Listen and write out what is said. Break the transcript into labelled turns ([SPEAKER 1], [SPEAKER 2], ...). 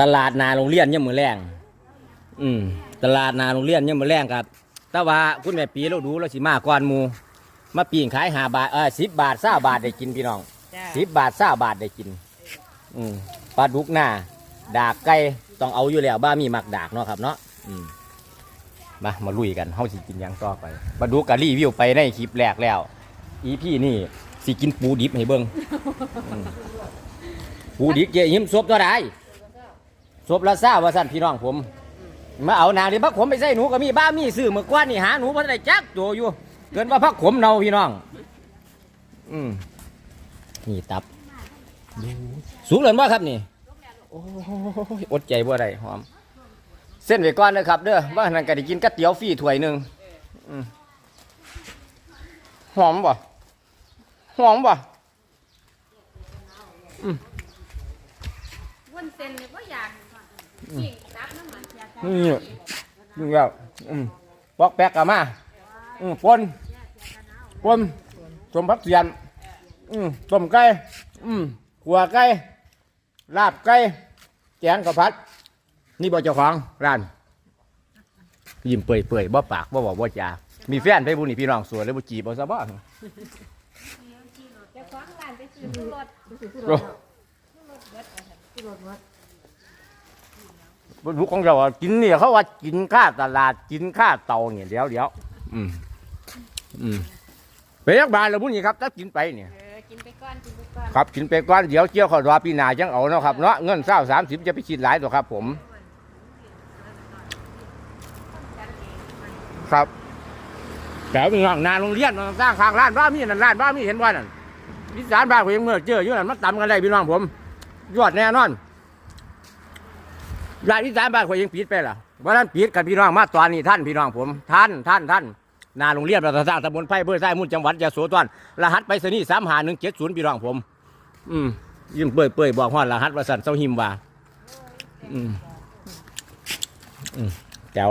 [SPEAKER 1] ตลาดนาโรงเรียนยังมือแรงอืมตลาดนาโรงเรียนยังมือแรงครับแต่ว่าคุณแม่ปีเราดูเราสิมาก่อนหมูมาปีงขายหาบาทเออสิบบาทเาบาทได้กินพี่น้อง
[SPEAKER 2] จ้า
[SPEAKER 1] สิบบาทเาบาทได้กิน อืมปลาดุกหน้าดากไก่ต้องเอาอยู่แล้วบ้ามีมักดากเนาะครับเนาะอืมมามาลุยกันเฮาสิกินหยังต่อไปปลาดุกกะรีวิวไปในคลิปแรกแล้ว อีพี่นี่สิกินปูดิบให้เบิ่งอืมปูดิบเจยิ้มซบตัวใด ซบละซ่าว่าสั่นพี่น้องผม มาเอานางดิพักขมไปใส่หนูก็มีบ้ามีซื้อเมื่อกวานนี่หาหนูบ่ได้จักตัวอยู่ เกินว่าพักขมเนาพี่น้อง อืมนี่ตับดูสูงเหลยบ่ครับนี่โอ้ยอดใจบ่ได้หอม เส้นไว้ก่อนนะครับ เด้อว่านั่นก็ได้กินก๋วยเตี๋ยวฟรีถ้วยหนึ่งหอมบ่หอมบ่
[SPEAKER 3] วนเส้นเนี่ยก็อยาก น้ำมันอยาก
[SPEAKER 1] นี่ดูแล้วอืมปอกแปกกะมาอืมปนปนสมพักเสียนอืมต้มไก่อืมขัวไก่ลาบไก่แกงกะพัด นี่บ่เจ้าของร้าน ยิ้มเปื่อยเปื่อยๆบ่ปากบ่บอกบ่จามีแฟนไปบุนี่พี่น้องสวยเลยบ่จีบบ่ซะบ่
[SPEAKER 3] จะคว้างร้านไปซื้อรถ
[SPEAKER 1] โอ้ บ่รู้ของเราอะกินเนี่ยเขาว่ากินค่าตลาดกินค่าเตาเนี่ยเดี๋ยวเดี๋ยวอืมอืมไปยักบานแล้วบุนี่ครับถ้ากินไปเนี่ย
[SPEAKER 3] เออกินไปก่อนกินไปก่อน
[SPEAKER 1] ครับกินไปก่อนเดี๋ยวเกี่ยวเข้ารอปีหน้าจังเอาเนาะครับเนาะเงินเศร้าสามสิบจะไปคิดหลายตัวครับ ผม ครับแต่เป็นห้องนาโรงเรียนมันสร้างข้างร้านบ้านมีนั่นร้านบ้านมีเห็นว่านั่นวิสานบ้านผมยังเมื่อเจออยู่นั่นมันตำกันได้พี่น้องผม ยอดแน่นอน ร้านวิสามบ้านข่อยังปิดไปล่ะว่านั้นปิดกันพี่น้องมาตอนนี้ท่านพี่น้องผม ท่านท่านท่านนาโรงเรียนประสร้าสตำบลไผ่เบอร์ไส้มุ่นจังหวัดยะโสธรรหัสไปรษณีย์สามหาหนึ่งเจ็ดศูนย์พี่น้องผม อืมยิ้มเปื่อยเปื่อยๆบอกฮอดรหัสว่าสันเซาหิมว่าอืมอืมแจ๋ว